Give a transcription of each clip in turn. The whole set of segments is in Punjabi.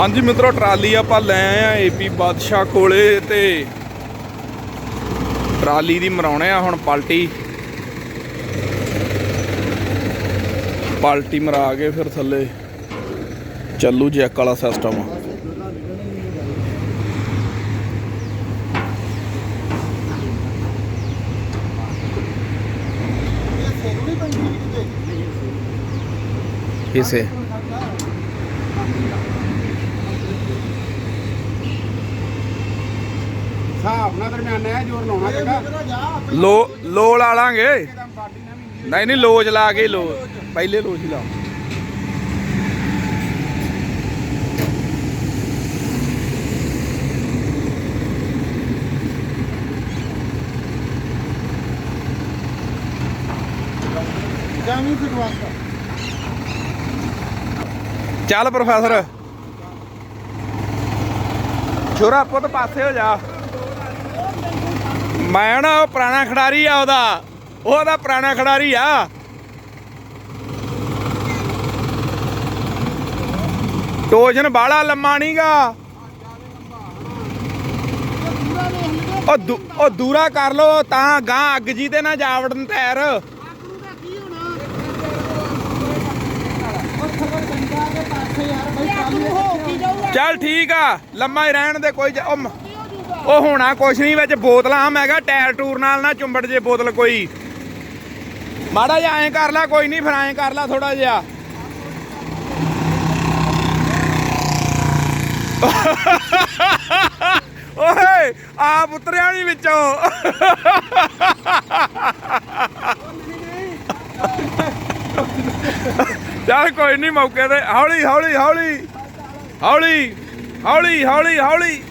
ਹਾਂਜੀ ਮਿੱਤਰੋ, ਟਰਾਲੀ ਆਪਾਂ ਲੈ ਆਏ ਆ ਏਪੀ ਬਾਦਸ਼ਾਹ ਕੋਲੇ ਤੇ ਟਰਾਲੀ ਦੀ ਮਰਾਉਣੇ ਆ ਹੁਣ ਪਲਟੀ। ਪਲਟੀ ਮਰਾ ਕੇ ਫਿਰ ਥੱਲੇ ਚੱਲੂ ਜੈਕ ਵਾਲਾ ਸਿਸਟਮ ਇਸੇ ਹਿਸਾਬ ਨਾਲ ਦਰਮਿਆਨਾ ਹੈ ਜੋਰ ਲਾਉਣਾ ਚੰਗਾ। ਲੋ ਲੋ ਲਾ ਲਾਂਗੇ। ਨਹੀਂ ਨਹੀਂ ਲੋਜ ਲਾ ਕੇ ਲੋ। ਪਹਿਲੇ ਲੋਜ ਹੀ ਲਾ। ਚੱਲ ਪ੍ਰੋਫੈਸਰ। ਛੋਰਾ ਪੁੱਤ ਪਾਸੇ ਹੋ ਜਾ। ਮੈਂ ਨਾ ਉਹ ਪੁਰਾਣਾ ਖਿਡਾਰੀ ਆ ਉਹਦਾ। ਉਹਦਾ ਪੁਰਾਣਾ ਖਿਡਾਰੀ ਆ। ਟੋਜਨ ਬਾਲਾ ਲੰਮਾ ਨਹੀਂਗਾ। ਉਹ ਉਹ ਦੂਰਾ ਕਰ ਲੋ ਤਾਂ ਗਾਂ ਅੱਗ ਜੀ ਤੇ ਨਾ ਜਾ ਤੈਰ। ਚੱਲ ਠੀਕ ਆ, ਲੰਮਾ ਹੀ ਰਹਿਣ ਦੇ, ਕੋਈ ਉਹ ਉਹ ਹੋਣਾ ਕੁਛ ਨਹੀਂ, ਵਿੱਚ ਬੋਤਲਾਂ ਮੈਂ ਕਿਹਾ ਟਾਇਰ ਟੂਰ ਨਾਲ ਨਾ ਚੁੰਬੜ ਜੇ ਬੋਤਲ ਕੋਈ। ਮਾੜਾ ਜਿਹਾ ਐਂ ਕਰ ਲੈ, ਕੋਈ ਨਹੀਂ ਫਿਰ ਐਂ ਕਰ ਲੈ ਥੋੜਾ ਜਿਹਾ। ਓਏ, ਆਪ ਉਤਰਿਆ ਨਹੀਂ ਵਿੱਚੋਂ। ਚੱਲ ਕੋਈ ਨਹੀਂ, ਮੌਕੇ ਤੇ ਹੌਲੀ ਹੌਲੀ ਹੌਲੀ ਹੌਲੀ। ਹੌਲੀ ਹੌਲੀ ਹੌਲੀ।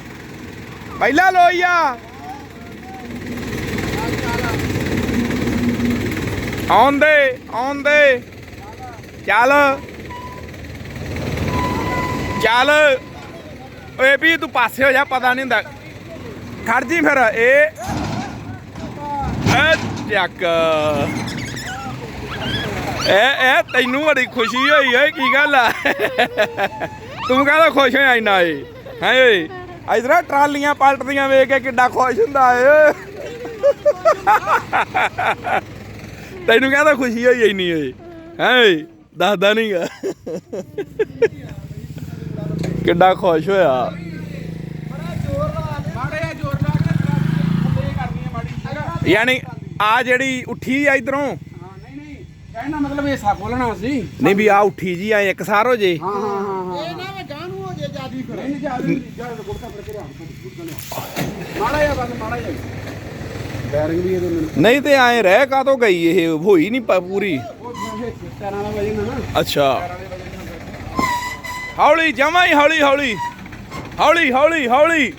ਪਹਿਲਾ ਲੋਈਆ ਆਉਂਦੇ ਆਉਂਦੇ। ਚੱਲ। ਚੱਲ। ਓਏ ਵੀ ਤੂੰ ਪਾਸੇ ਹੋ ਜਾ, ਪਤਾ ਨਹੀਂ ਹੁੰਦਾ। ਖੜ ਜੀ ਫਿਰ, ਇਹ। ਐ ਚੱਕ। ਇਹ ਇਹ ਤੈਨੂੰ ਬੜੀ ਖੁਸ਼ੀ ਹੋਈ ਓਏ, ਕੀ ਗੱਲ ਆ? ਤੂੰ ਕਾਹਦਾ ਖੁਸ਼ ਹੋਇਆ ਇੰਨਾ ਏ? ਹੈ ਓਏ? ਇਧਰ ਟਰਾਲੀਆਂ ਪਲਟਦੀਆਂ ਵੇਖ ਕੇ ਕਿੱਡਾ ਖੁਸ਼ ਹੁੰਦਾ ਏ। ਤੈਨੂੰ ਕਾਹਦਾ ਖੁਸ਼ੀ ਹੋਈ ਇੰਨੀ ਓਏ ਹੈ ਦੱਸਦਾ ਨਹੀਂਗਾ ਕਿੱਡਾ ਖੁਸ਼ ਹੋਇਆ। ਯਾਨੀ ਆ ਜਿਹੜੀ ਉੱਠੀ ਆ ਇਧਰੋਂ? ਹਾਂ ਨਹੀਂ ਨਹੀਂ। ਕਹਿਣਾ ਮਤਲਬ ਹਿੱਸਾ ਖੋਲਣਾ ਸੀ ਨਹੀਂ ਵੀ ਆ ਉੱਠੀ ਜੀ ਆ ਇੱਕ ਸਾਰ ਹੋ ਜੇ। ਹਾਂ ਹਾਂ। ਨਹੀਂ ਤੇ ਐ ਰਹਿ ਕਾਤੋਂ ਗਈ ਇਹ? ਹੋਈ ਨਹੀਂ ਪੂਰੀ? ਅੱਛਾ। ਹੌਲੀ ਜਮਾ ਹੀ ਹੌਲੀ ਹੌਲੀ। ਹੌਲੀ ਹੌਲੀ ਹੌਲੀ।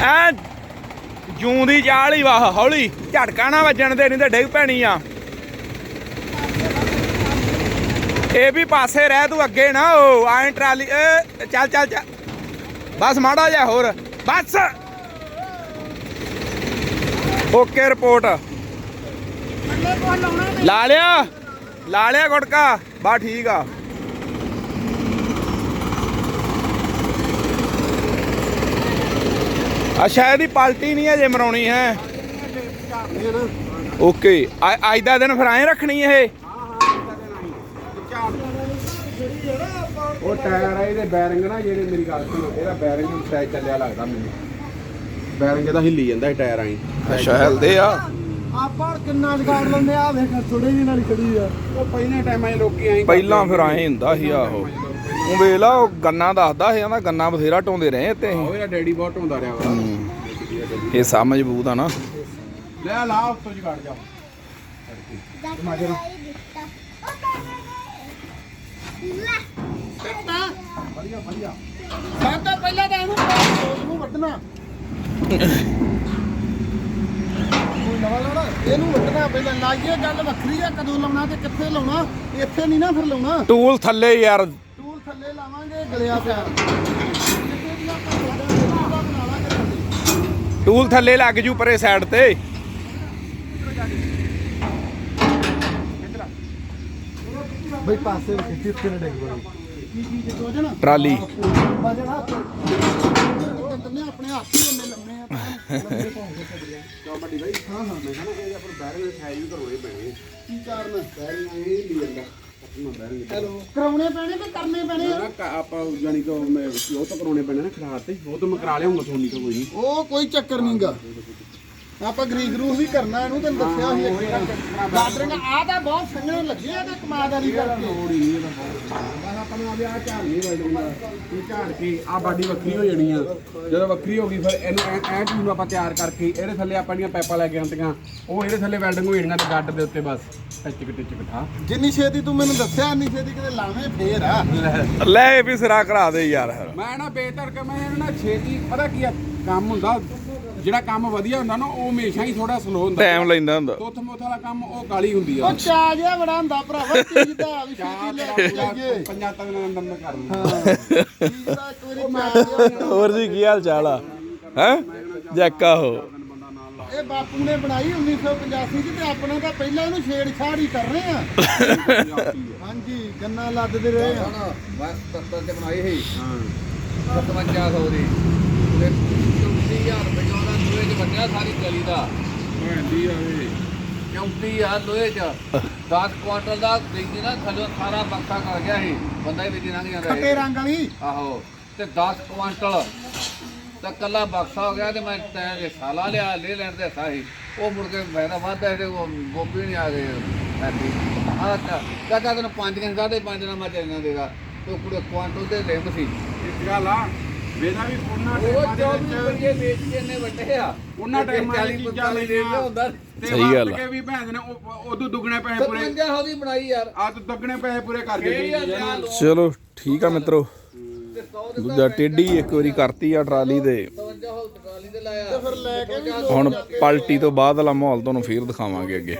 ਐ ਜੂੰ ਦੀ ਚਾਲ ਹੀ ਵਾਹ ਹੌਲੀ। ਝਟਕਾ ਨਾ ਵੱਜਣ ਦੇ ਨਹੀਂ ਤੇ ਡਿੱਗ ਪੈਣੀ ਆ। ਇਹ ਵੀ ਪਾਸੇ ਰਹਿ ਤੂੰ ਅੱਗੇ ਨਾ, ਉਹ ਐਂ ਟਰਾਲੀ, ਏ, ਚੱਲ ਚੱਲ ਚੱਲ। ਬਸ ਮਾੜਾ ਜਾ ਹੋਰ, ਬਸ। Okay, report. ਲਾ ਲਿਆ ਲਾ ਲਿਆ ਗੁਟਕਾ ਬਾ ਠੀਕ ਆ। ਅੱਛਾ ਇਹਦੀ ਪਾਲਟੀ ਨਹੀਂ ਅਜੇ ਮਰਾਉਣੀ ਹੈ। ਓਕੇ ਅੱਜ ਦਾ ਦਿਨ ਫਿਰ ਐਂ ਰੱਖਣੀ ਇਹ ਹਾਂ ਹਾਂ ਇੱਦਾਂ ਦੇ ਨਹੀਂ ਝਾੜ ਉਹ ਟਾਇਰ ਆ ਇਹਦੇ ਬੈਰਿੰਗ ਨਾ ਜਿਹੜੇ ਮੇਰੀ ਗੱਲ ਸੁਣੋ ਇਹਦਾ ਬੈਰਿੰਗ ਸਾਈਜ਼ ਚੱਲਿਆ ਲੱਗਦਾ ਮੈਨੂੰ। ਬੈਰਿੰਗ ਇਹਦਾ ਹਿੱਲੀ ਜਾਂਦਾ ਇਹ ਟਾਇਰ ਆਈ ਅੱਛਾ ਹਿਲਦੇ ਆ। ਆਪਾਂ ਕਿੰਨਾ ਜਗਾੜ ਲੈਂਦੇ ਆ ਵੇਖ ਥੋੜੇ ਜਿਹੀ ਨਾਲ ਹੀ ਖੜੀ ਆ। ਉਹ ਪਹਿਲੇ ਟਾਈਮਾਂ 'ਚ ਲੋਕੀ ਐਂ ਪਹਿਲਾਂ ਫਿਰ ਐਂ ਹੁੰਦਾ ਸੀ ਆਹੋ। ਉਹ ਵੇਖ ਲਾ ਉਹ ਗੰਨਾ ਦੱਸਦਾ ਸੀ ਕਹਿੰਦਾ ਗੰਨਾ ਬਥੇਰਾ ਢੋਂਦੇ ਰਹੇ ਤੇ ਅਸੀਂ। ਉਹ ਇਹਦਾ ਡੈਡੀ ਬਹੁਤ ਹੁੰਦਾ ਰਿਹਾ ਵਾ। ਇਹ ਸਾ ਮਜ਼ਬੂਤ ਆ ਨਾ। ਲੈ ਲਾ ਉੱਤੋਂ ਜੀ ਕੱਢ ਜਾ। ਵਧੀਆ ਵਧੀਆ ਸਭ ਤੋਂ ਪਹਿਲਾਂ ਤਾਂ ਇਹਨੂੰ ਨੂੰ ਵੱਢਣਾ। ਕੋਈ ਨਵਾਂ ਲਾਉਣਾ ਇਹਨੂੰ ਵੱਢਣਾ ਪਹਿਲਾਂ ਲਾਈਏ ਗੱਲ ਵੱਖਰੀ ਆ ਕਦੋਂ ਲਾਉਣਾ ਤੇ ਕਿੱਥੇ ਲਾਉਣਾ? ਇੱਥੇ ਨਹੀਂ ਨਾ ਫਿਰ ਲਾਉਣਾ। ਟੂਲ ਥੱਲੇ ਯਾਰ। ਟੂਲ ਥੱਲੇ ਲਾਵਾਂਗੇ ਗਲਿਆ ਪਿਆ। ਲਾਂਗੇ ਥੱਲੇ ਟੂਲ ਥੱਲੇ ਲੱਗ ਜੂ ਪਰੇ ਸਾਈਡ ਤੇ। ਬਈ ਪਾਸੇ ਖਿੱਚੀ ਉੱਤੇ ਨਾ ਡਿੱਗ ਦੋਜਣ ਟਰਾਲੀ। ਆਪਣੇ ਹੱਥ ਹੀ ਇੰਨੇ ਲੰਮੇ ਆ ਤਾਂ ਵੱਡੀ ਬਾਈ ਹਾਂ ਹਾਂ ਮੈਂ ਕਹਿੰਦਾ ਇਹ ਆਪਣੇ ਬੈਰਿੰਗ ਦੇ ਸਾਈਜ਼ ਵੀ ਕਰਵਾਉਣੇ ਪੈਣੇ ਕੀ ਕਾਰਨ ਬੈਰਿੰਗ ਇਹ ਜਾਂਦਾ ਕਰਾਉਣੇ ਪੈਣੇ ਕਰਨੇ ਪੈਣੇ ਨਾ ਆਪਾਂ ਜਾਨੀ ਕਿ ਉਹ ਮੈਂ ਉਹ ਤੋਂ ਕਰਾਉਣੇ ਪੈਣੇ ਨਾ ਖਰਾਬ ਤੇ। ਉਹ ਤੋਂ ਮੈਂ ਕਰਾ ਲਿਆਉਂਗਾ ਸੋਨੀ ਤੋਂ ਕੋਈ ਨਹੀਂ। ਉਹ ਕੋਈ ਚੱਕਰ ਨਹੀਂਗਾ ਆਪਾਂ ਗਰੀਕ ਰੂਹ ਵੀ ਕਰਨਾ ਇਹਨੂੰ ਤੈਨੂੰ ਦੱਸਿਆ ਸੀ ਇੱਕ ਵਾਰ। ਬਾਰਡਰਿੰਗ ਆ ਤਾਂ ਬਹੁਤ ਸੰਘਣੇ ਲੱਗੇ ਆ ਤੇ ਕਰਕੇ ਹੀ ਨਹੀਂ ਇਹਦਾ ਬਸ ਆਪਾਂ ਨੂੰ ਆ ਵੀ ਆ ਝਾੜ ਨਹੀਂ ਵਜਣਾ ਇਹ ਝਾੜ ਕੇ ਆ ਬਾਡੀ ਵੱਖਰੀ ਹੋ। ਜਾਣੀ ਆ ਜਦੋਂ ਵੱਖਰੀ ਹੋ ਗਈ ਫਿਰ ਇਹਨੂੰ ਐ ਐ ਚੀਜ਼ ਨੂੰ ਆਪਾਂ ਤਿਆਰ ਕਰਕੇ ਇਹਦੇ ਥੱਲੇ ਆਪਾਂ ਜਿਹੜੀਆਂ ਪਾਈਪਾਂ ਲੈ ਕੇ ਆਉਂਦੀਆਂ ਉਹ ਇਹਦੇ ਥੱਲੇ ਵੈਲਡਿੰਗ ਹੋ ਜਾਣੀਆਂ ਤੇ ਗੱਡ ਦੇ ਉੱਤੇ ਬਸ ਟਿਚਕ ਟਿਚਕ ਠਾ ਜਿੰਨੀ ਛੇਤੀ ਤੂੰ ਮੈਨੂੰ ਦੱਸਿਆ ਇੰਨੀ ਛੇਤੀ ਕਿਤੇ ਲਾਵੇਂ ਫੇਰ ਆ। ਲੈ ਇਹ ਵੀ ਸਿਰਾ ਕਰਾ ਦੇ ਯਾਰ। ਮੈਂ ਨਾ ਬੇਤਰ ਕੇ ਮੈਂ ਇਹਨਾਂ ਛੇਤੀ ਪਤਾ ਕੀ ਆ ਕੰਮ ਹੁੰਦਾ ਜਿਹੜਾ ਕੰਮ ਵਧੀਆ ਹੁੰਦਾ ਨਾ ਉਹ ਹਮੇਸ਼ਾ ਹੀ ਥੋੜਾ ਸਲੋ ਹੁੰਦਾ। ਟਾਈਮ ਲੈਂਦਾ ਹੁੰਦਾ। ਤੋਥ ਮੋਥ ਵਾਲਾ ਕੰਮ ਉਹ ਕਾਲੀ ਹੁੰਦੀ ਆ। ਉਹ ਚਾ ਜਿਹਾ ਬੜਾ ਹੁੰਦਾ ਭਰਾਵਾ ਚੀਜ਼ ਦਾ ਵੀ ਚਾਹ ਲੈ ਕੇ ਜਾਈਏ। ਪੰਜਾਂ ਤੱਕ ਕਰ ਹੋਰ ਜੀ ਕੀ ਹਾਲ ਚਾਲ ਆ? ਹੈ? ਜੱਕਾ ਹੋ। ਇਹ ਬਾਪੂ ਨੇ ਬਣਾਈ 1985 ਚ ਤੇ ਆਪਣਾ ਤਾਂ ਪਹਿਲਾਂ ਇਹਨੂੰ ਛੇੜਛਾੜ ਹੀ ਕਰ ਰਹੇ ਆ। ਹਾਂਜੀ ਗੰਨਾ ਲੱਦਦੇ ਰਹੇ ਆ। ਬਸ ਤੱਤਰ ਤੇ ਬਣਾਈ ਸੀ। ਹਾਂ। 5500 ਦੀ। ਤੇ 34000 ਰੁਪਏ ਲੋਹੇ 'ਚ ਬੰਨਿਆ ਸਾਰੀ ਗਲੀ ਦਾ। ਭੈਂਦੀ ਆਵੇ 34000 ਲੋਹੇ 'ਚ। 10 ਕੁਆਂਟਲ ਦਾ ਦੇਖੀ ਨਾ ਥੱਲੇ ਸਾਰਾ ਬਕਸਾ ਕਰ ਗਿਆ ਸੀ। ਬੰਦਾ ਹੀ ਵਿੱਚ ਲੰਘ ਜਾਂਦਾ ਖੱਟੇ ਰੰਗ ਵਾਲੀ? ਆਹੋ। ਤੇ 10 ਕੁਆਂਟਲ। ਤਾਂ ਕੱਲਾ ਬਕਸਾ ਹੋ ਗਿਆ ਤੇ ਮੈਂ ਤੈਂ ਦੇ ਸਾਲਾ ਲਿਆ ਲੈ ਲੈਣ ਦੇ ਸਾਹੀ ਉਹ ਮੁੜ ਕੇ ਫਾਇਦਾ ਵਾਧਾ ਤੇ ਉਹ ਗੋਪੀ ਨਹੀਂ ਆ ਗਏ। ਐਡੀ ਆਹ ਚਾਚਾ ਤੈਨੂੰ ਪੰਜ ਕਿੰਨ ਸਾਢੇ ਪੰਜ ਨਾ ਮੈਂ ਚੱਲਣਾ ਦੇਗਾ ਤੋ ਕੁੜੇ ਕੁਆਂਟਲ ਦੇ ਲਿਮ ਸੀ। ਇੱਕ ਗੱਲ ਆ ਵੇਦਾ ਵੀ ਉਹਨਾਂ ਉਹ ਟਾਈਮਾਂ ਜੋ ਦੇ ਵੀ ਵਿੱਚ। ਵਧੀਆ ਵੇਚ ਕੇ ਨੇ ਵੱਡੇ ਆ। ਉਹਨਾਂ ਟਾਈਮਾਂ ਦੀ 40 ਚੀਜ਼ਾਂ 45 ਲੈਣੀਆਂ ਹੁੰਦਾ ਤੇ ਸਹੀ ਗੱਲ ਵਰਤ ਆ। ਕੇ ਵੀ ਭੈਣ ਨੇ ਉਹ- ਉਦੋਂ ਦੁੱਗਣੇ ਪੈਸੇ ਪੂਰੇ 55 ਦੀ ਬਣਾਈ ਯਾਰ। ਆ ਤੂੰ ਦੁੱਗਣੇ ਪੈਸੇ ਪੂਰੇ ਕਰ ਫੇਰ ਦਿੱਤੇ ਹੀ ਆ ਲੋਨ। ਚਲੋ ਠੀਕ ਆ ਮਿੱਤਰੋ। ਤੇ 100 ਦੇ ਦੂਜਾ ਟੇਢੀ ਇੱਕ ਵਾਰੀ ਕਰਤੀ ਆ ਟਰਾਲੀ ਦੇ 55 ਹੋ ਟਰਾਲੀ ਤੇ ਲਾਇਆ। ਫਿਰ ਲੈ ਕੇ ਵੀ ਹੁਣ ਪਲਟੀ ਤੋਂ ਬਾਅਦ ਵਾਲਾ ਮਾਹੌਲ ਤੁਹਾਨੂੰ ਫੇਰ ਦਿਖਾਵਾਂਗੇ ਅੱਗੇ।